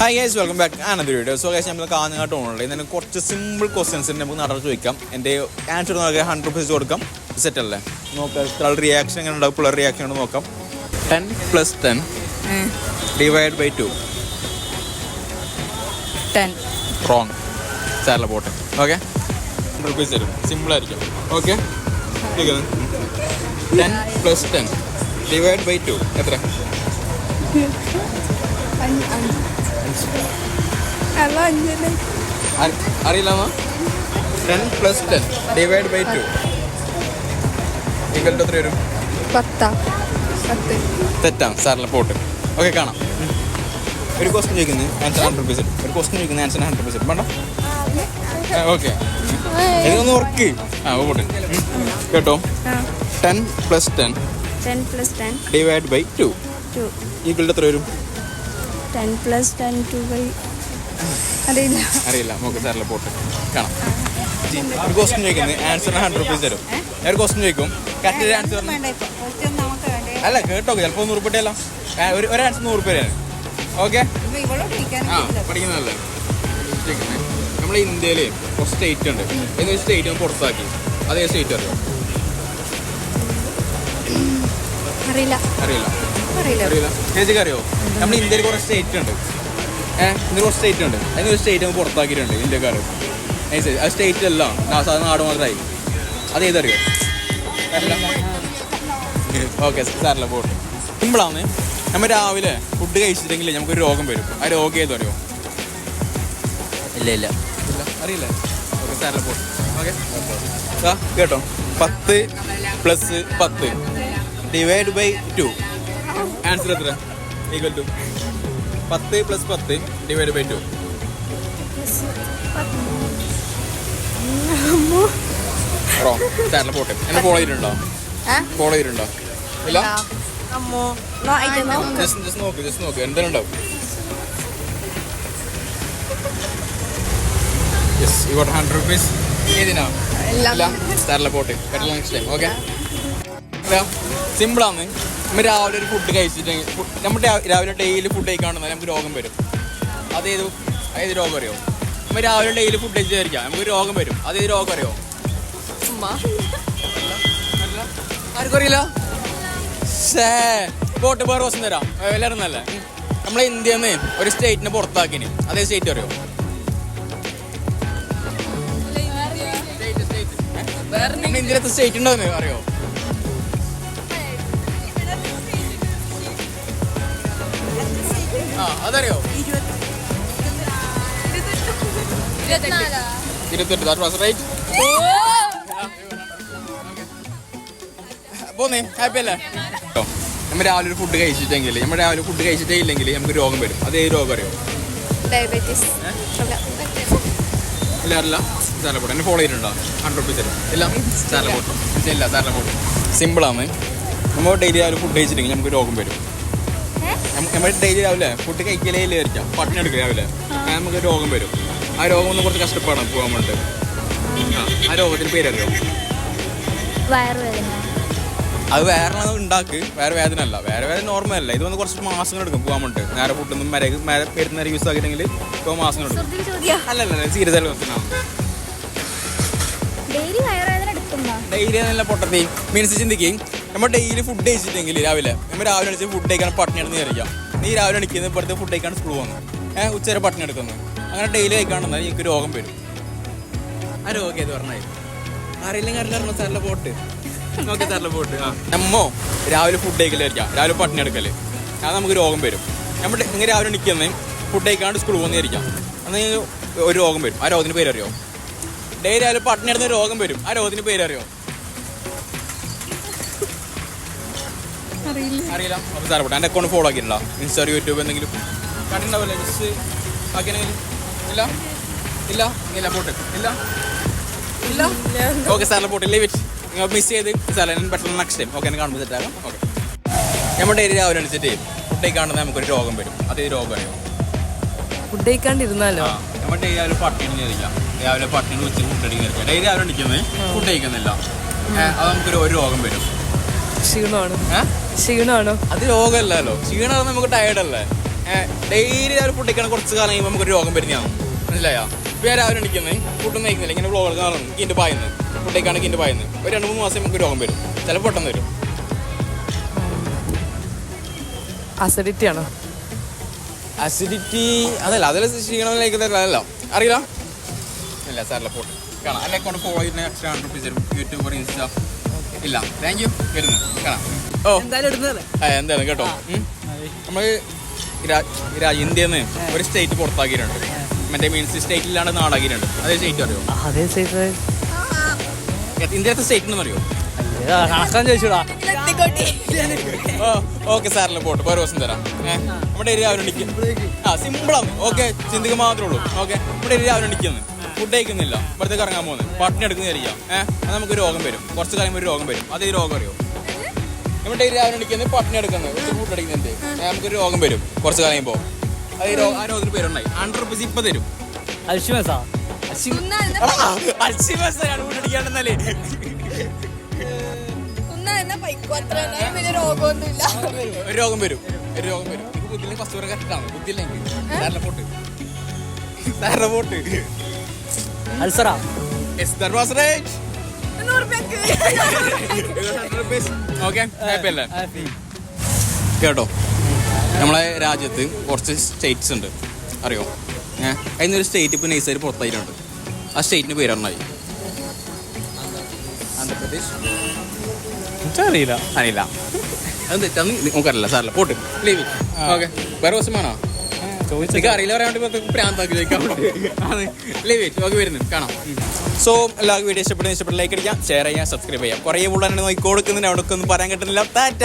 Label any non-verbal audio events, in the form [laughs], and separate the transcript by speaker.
Speaker 1: Hi guys welcome back Ananda video so guys നമ്മൾ കാഞ്ഞങ്ങാട്ട് പോകുന്നുണ്ട് ഇതിന് കുറച്ച് സിമ്പിൾ ക്വസ്റ്റ്യൻസ് നമുക്ക് നടന്നു ചോദിക്കാം. എന്റെ ആൻസർ നോക്കിയാൽ ഹൺഡ്രഡ് റുപ്പീസ് കൊടുക്കാം. സെറ്റ് അല്ലേ? നോക്കാം. ഇത്ര റിയാക്ഷൻ എങ്ങനെ ഉണ്ടാവും? പിള്ളേർ റിയാക്ഷൻ ഉണ്ട് നോക്കാം. Ten plus ten divide by two
Speaker 2: ten
Speaker 1: wrong സാറിലെ പോട്ടെ ഓക്കെ ഹൺഡ്രഡ് റുപ്പീസ് തരും. സിമ്പിൾ ആയിരിക്കും. Okay ten plus ten divide by two എത്ര?
Speaker 2: അല്ല അഞ്ചല്ലേ
Speaker 1: അറിയില്ലാന്നോ ten plus ten divide by two equal to എത്ര വരും.
Speaker 2: പത്താ. പത്ത്.
Speaker 1: തെറ്റാണ് സാറിലെ പോട്ട്. ഓക്കെ കാണാം. ഒരു ക്വസ്റ്റ്യൻ ചോദിക്കുന്നത് ആൻസർ ഹൺഡ്രഡ് ഒരു ക്വസ്റ്റ്യൻ ചോദിക്കുന്നത് ആൻസർ ഹൺഡ്രഡ് റുപ്പീസ് വേണ്ട? ഓക്കെ ഇതൊന്ന് ഉറക്ക്. ആ പോട്ടെ. കേട്ടോ? Ten plus ten
Speaker 3: ten plus ten
Speaker 1: divide by two
Speaker 3: two
Speaker 1: equal to എത്ര വരും.
Speaker 3: Ten plus ten two by അറിയില്ല.
Speaker 1: അറിയില്ല നമുക്ക് സാറിൽ പോട്ട് കാണാം. ഒരു ക്വസ്റ്റ്യൻ ചോദിക്കുന്നത് ആൻസറിന് ഹൺഡ്രഡ് റുപ്പീസ് തരും. ഞാൻ ഒരു ക്വസ്റ്റ്യൻ ചോദിക്കും കറക്റ്റ് ആൻസർ അല്ല കേട്ടോ ചിലപ്പോൾ നൂറ് രൂപയല്ലോ ഒരു ഒരു ആൻസർ നൂറ് രൂപയാണ് ഓക്കെ ആ പഠിക്കുന്നതല്ലേ? നമ്മൾ ഇന്ത്യയിൽ കുറച്ച് സ്റ്റേറ്റ് ഉണ്ട്. എന്ന് സ്റ്റേറ്റ് പുറത്താക്കി? അതേ സ്റ്റേറ്റ് അറിയോ?
Speaker 3: അറിയില്ല.
Speaker 1: അറിയില്ല.
Speaker 2: അറിയില്ല.
Speaker 1: ചേച്ചിക്ക് അറിയോ? നമ്മുടെ ഇന്ത്യയിൽ കുറച്ച് സ്റ്റേറ്റ് ഉണ്ട്. ഏഹ് ഇന്ത്യ കുറച്ച് സ്റ്റേറ്റ് ഉണ്ട്. അതിന് ഒരു സ്റ്റേറ്റ് നമ്മൾ പുറത്താക്കിയിട്ടുണ്ട് ഇന്ത്യക്കാർ ആ സ്റ്റേറ്റ് അല്ല. സാധാരണ നാട് മാത്രമായി അത് ഏതറിയോ? ഓക്കെ സാറില്ല പോട്ടെ. സിമ്പിളാണ് നമ്മൾ രാവിലെ ഫുഡ് കഴിച്ചിട്ടെങ്കിൽ നമുക്കൊരു രോഗം വരും. ആ രോഗം ഏതറിയോ?
Speaker 4: ഇല്ല ഇല്ല.
Speaker 1: ഇല്ല. അറിയില്ല. ഓക്കെ സാറില്ല പോട്ടെ. ഓക്കെ. ആ കേട്ടോ. പത്ത് പ്ലസ് പത്ത്. ഡിവൈഡ് ബൈ ടു ആൻസർ എത്ര ഈക്വൽ ടു പത്ത് പ്ലസ് പത്ത് ഡിവൈഡ് ബൈ ടു റോങ് പോട്ടെ. എന്നെ ഫോളോ ചെയ്തിട്ടുണ്ടോ? ഫോളോ ചെയ്തിട്ടുണ്ടോ? ഇല്ല?
Speaker 3: അമ്മോ. No I know
Speaker 1: just just നോക്ക് ജസ്റ്റ് നോക്ക്. എന്തെങ്കിലും ഉണ്ടാവും. Yes you got hundred rupees ഏതിനാ ഇല്ല. സാറിലെ പോട്ടെ. നെക്സ്റ്റ് ടൈം ഓക്കെ സിമ്പിളാണ് നമ്മൾ രാവിലെ ഒരു ഫുഡ് ഫുഡ് നമ്മൾ രാവിലെ ഡെയിലി ഫുഡ് കഴിക്കാണ്ടെന്നാൽ നമുക്ക് രോഗം വരും. അതേത് ഏത് രോഗം അറിയോ? നമ്മൾ രാവിലെ ഡെയിലി ഫുഡ് കഴിച്ചായിരിക്കാം നമുക്ക് രോഗം വരും. അതേത് രോഗം അറിയോ. ആർക്കും അറിയില്ല? ഷേ പോട്ട് തരാം. എല്ലാവരും നല്ല? നമ്മളെ ഇന്ത്യയിൽ നിന്ന് ഒരു സ്റ്റേറ്റിനെ പുറത്താക്കിന്. അതേ സ്റ്റേറ്റ് അറിയോ? ഇന്ത്യയിലത്തെ സ്റ്റേറ്റ് ഉണ്ടോ അറിയോ? ആ അതറിയോ? ഇരുപത്തെട്ട്. ദാറ്റ് വാസ് റൈറ്റ് പോന്നേ. ഹാപ്പി അല്ലേ? കേട്ടോ നമ്മൾ രാവിലെ ഒരു ഫുഡ് കഴിച്ചിട്ടെങ്കിൽ നമ്മൾ രാവിലെ ഫുഡ് കഴിച്ചിട്ടേ ഇല്ലെങ്കിൽ നമുക്ക് രോഗം വരും. അത് ഏത് രോഗം അറിയോ?
Speaker 3: ഡയബറ്റീസ്
Speaker 1: ഇല്ല അറിയില്ല സാലപ്പോട്ട് എന്നെ ഫോളോ ചെയ്തിട്ടുണ്ടോ? ഹൺഡ്രഡ് റുപ്പീസ് തരും. ഇല്ല സാലപ്പോട്ട് ഇല്ല സാലപ്പോട്ട് സിമ്പിളാണ് നമ്മൾ ഡെയിലി രാവിലെ ഫുഡ് കഴിച്ചിട്ടുണ്ടെങ്കിൽ നമുക്ക് രോഗം വരും. നമ്മൾ ഡെയിലി രാവിലെ ഫുഡ് കഴിക്കലേ ഇല്ലായിരിക്കാം പട്ടിണി എടുക്കുക രാവിലെ. നമുക്ക് രോഗം വരും. ആ രോഗം ഒന്ന് കുറച്ച് കഷ്ടപ്പാടാണ് പോകാൻ വേണ്ടിട്ട്. ആ, രോഗത്തിന് പേരറിയോ? അത് വേറെ ഉണ്ടാക്ക്? വേറെ വേദന അല്ല. വേറെ വേദന നോർമൽ അല്ല. ഇത് വന്ന് കുറച്ച് മാസങ്ങൾ എടുക്കും പോകാൻ വേണ്ടിട്ട്. നേരെ ഫുഡൊന്നും മര മര പെരുന്ന യൂസ് ആക്കിയിട്ടെങ്കിൽ ഇപ്പോൾ മാസങ്ങൾ എടുക്കും. അല്ല അല്ല സീരിയസ് ആയിട്ട്
Speaker 3: ഡെയിലി
Speaker 1: നല്ല പൊട്ടത്തി. മീൻസ് ചിന്തിക്കുകയും നമ്മൾ ഡെയിലി ഫുഡ് കഴിച്ചിട്ടെങ്കിൽ രാവിലെ നമ്മൾ രാവിലെ അടിച്ച് ഫുഡ് കഴിക്കാൻ പട്ടിണി എടുത്ത് വിചാരിക്കാം നീ രാവിലെ അടിക്കുന്നത് ഇപ്പോഴത്തെ ഫുഡ് കഴിക്കാണ്ട് സ്കൂൾ വന്നു ഏഹ് ഉച്ചവരെ പട്ടിണി എടുക്കുന്നു അങ്ങനെ ഡെയിലി കഴിക്കാണ്ടെന്നാൽ എനിക്ക് രോഗം വരും. ആ രോഗം ഏത് പറഞ്ഞാൽ അറിയില്ലെങ്കിൽ അറിയില്ല സാറിലെ പോട്ട് ഓക്കെ സാറിലെ പോട്ട് ആ. നമ്മോ രാവിലെ ഫുഡ് കഴിക്കലായിരിക്കാം രാവിലെ പട്ടിണി എടുക്കൽ അത് നമുക്ക് രോഗം വരും. നമ്മൾ ഇങ്ങനെ രാവിലെ നിൽക്കുന്നത് ഫുഡ് കഴിക്കാണ്ട് സ്കൂൾ പോകുന്നതായിരിക്കാം അന്ന് ഒരു രോഗം വരും. ആ രോഗത്തിന് പേരറിയോ? ഡെയിലി രാവിലെ പട്ടിണി എടുത്ത രോഗം വരും. ആ രോഗത്തിന് പേര്
Speaker 2: അറിയില്ല.
Speaker 1: അപ്പോൾ സാറെ എന്റെ അക്കൗണ്ട് ഫോളോ ആക്കിയിട്ടുണ്ടോ? ഇൻസ്റ്റാ യൂട്യൂബ് എന്തെങ്കിലും കണ്ടിട്ടുണ്ടാവില്ലേ? ജസ്റ്റ് ആക്കിയെങ്കിലും ഇല്ല? ഇല്ല? ഇല്ല പോട്ട്. ഇല്ല? ഇല്ല? ഓക്കെ സാറിലെ പോട്ട്. ലീവ് ഇറ്റ് നിങ്ങൾ മിസ് ചെയ്ത് സാറേ പെട്ടെന്ന് നെക്സ്റ്റ് ടൈം ഓക്കെ എന്നെ കാണുമ്പോൾ സെറ്റാകാം ഓക്കെ നമ്മുടെ ഏരിയ രാവിലെ അടിച്ചിട്ട് ഫുഡ് കഴിക്കാണ്ടെന്ന് നമുക്കൊരു രോഗം വരും. അതേ രോഗം അറിയാം?
Speaker 2: ഫുഡ് കഴിക്കാണ്ടിരുന്നാലോ?
Speaker 1: ആ നമ്മൾ ഡെയിലി രാവിലെ പട്ടിണി നേരിക്കാം രാവിലെ പട്ടിണി ഉച്ച ഫുഡ് അടിക്കാൻ ഡെയിലി രാവിലെ അടിക്കുന്നത് ഫുഡ് കഴിക്കുന്നില്ല. അത് നമുക്കൊരു ഒരു രോഗം വരും.
Speaker 2: ക്ഷീണമാണ്.
Speaker 1: ഏഹ്
Speaker 2: ക്ഷീണമാണോ?
Speaker 1: അത് രോഗമല്ലല്ലോ. ക്ഷീണം നമുക്ക് ടയർഡ് അല്ലേ? ഡെയിലി രാവിലെ ഫുഡ് കഴിക്കണം കുറച്ച് കാലം കഴിയുമ്പോൾ നമുക്കൊരു രോഗം വരുന്നതാണ് മനസ്സിലായോ? ഇപ്പം രാവിലെ എണിക്കുന്നത് ഫുഡൊന്നും കഴിക്കുന്നില്ല. ഇങ്ങനെ വ്ളോഗ് കാണുന്നു കിന്റെ പായുന്നു. ഫുഡ് കഴിക്കാണ് കിന്റെ പായുന്നു. ഒരു രണ്ട് മൂന്ന് മാസം നമുക്ക് രോഗം വരും. ചിലപ്പോൾ പെട്ടെന്ന് വരും.
Speaker 2: അസിഡിറ്റി ആണോ?
Speaker 1: അസിഡിറ്റി അതല്ല. അതല്ല ക്ഷീണം അതല്ല. അറിയില്ല? അല്ല സാറില്ല പോട്ട്. കാണാം. അല്ലെ കൊണ്ട് ഫോളോ ചെയ്യുന്ന extra hundred rupees YouTuber Insta ഇല്ല. താങ്ക് യു വരുന്നു കാണാം. ഓ.
Speaker 5: എന്തായാലും ഇടുന്നതല്ലേ
Speaker 1: ആ, എന്താണ് കേട്ടോ. നമ്മൾ നിന്ന് ഒരു സ്റ്റേറ്റ് പുറത്താക്കിയിട്ടുണ്ട്. മറ്റേ മീൻസ് സ്റ്റേറ്റിലാണ് നാടാക്കിയിട്ടുണ്ട്. അതേ സ്റ്റേറ്റ് അറിയോ?
Speaker 5: അതേ സ്റ്റേറ്റ്
Speaker 1: ഇന്ത്യത്തെ സ്റ്റേറ്റ് എന്ന് അറിയോ ഓക്കെ സാറിന് പോട്ട്. ഒരു ദിവസം തരാം. ഏഹ് നമ്മുടെ ഏരിയ രാവിലെ എണിക്കും. ആ സിമ്പിളാണ് ഓക്കെ ചിന്തിക്കുക മാത്രമേ ഉള്ളൂ. ഓക്കെ നമ്മുടെ ഏരിയ രാവിലെ എണിക്കുന്നു ഫുഡ് കഴിക്കുന്നില്ല. ഇവിടത്തേക്ക് ഇറങ്ങാൻ പോകുന്നത്. പട്ടിണി എടുക്കുന്നതായിരിക്കാം ഏഹ് അത് നമുക്ക് രോഗം വരും. കുറച്ച് കഴിയുമ്പോൾ ഒരു രോഗം വരും. അത് ഈ രോഗം അറിയോ? നമ്മുടെ ഏരിയ രാവിലെ എടുക്കുന്നത് പട്ടിണി എടുക്കുന്നത് ഫുഡ് നമുക്ക് ഒരു രോഗം വരും. കുറച്ച് കാലം കഴിയുമ്പോൾ അത് ആ രോഗത്തിന് പേരുണ്ടായി. ഹൺഡ്രഡ് റുപ്പീസ് ഇപ്പൊ തരും.
Speaker 5: അൽഷിമസാ
Speaker 1: food അടിക്കാണ്ടെന്നാലേ. ഒരു രോഗം വരും. ഒരു രോഗം വരും. ബുദ്ധിയില്ലെങ്കിൽ ഫസ്റ്റ് വരെ കറക്റ്റാണ് ബുദ്ധിയില്ലെങ്കിൽ സാറിനെ പോട്ട്. സാറിനെ പോട്ട്.
Speaker 5: അൽസറാ
Speaker 1: Yes, that was rage. [laughs] Okay, happy അല്ലേ? കേട്ടോ? നമ്മളെ രാജ്യത്ത് കുറച്ച് സ്റ്റേറ്റ്സ് ഉണ്ട്. അറിയോ? ഏഹ് അതിനൊരു സ്റ്റേറ്റ് ഇപ്പോൾ നൈസായിട്ട് പുറത്തായിട്ടുണ്ട്. ആ സ്റ്റേറ്റിന് പേരെണ്ണായി ആന്ധ്രാപ്രദേശ്?
Speaker 5: അറിയില്ല
Speaker 1: അറിയില്ല. അത് തെറ്റാന്ന്? നമുക്കറിയില്ല സാറില്ല പോട്ട്. ലീവ് ഓക്കെ വേറെ ദിവസം അറിയില്ല പ്രാന്താക്കി ചോദിക്കാൻ ഓക്കെ വരുന്നു കാണാം. സോ എല്ലാവർക്കും വീഡിയോ ഇഷ്ടപ്പെടുന്ന ഇഷ്ടപ്പെട്ട ലൈക്ക് അടിക്കാം ഷെയർ ചെയ്യാം സബ്സ്ക്രൈബ് ചെയ്യാം കുറേ കൂടുതലാണ് നോക്കി കൊടുക്കുന്നതിന് അവിടെ ഒന്നും പറയാൻ കിട്ടുന്നില്ല. താറ്റ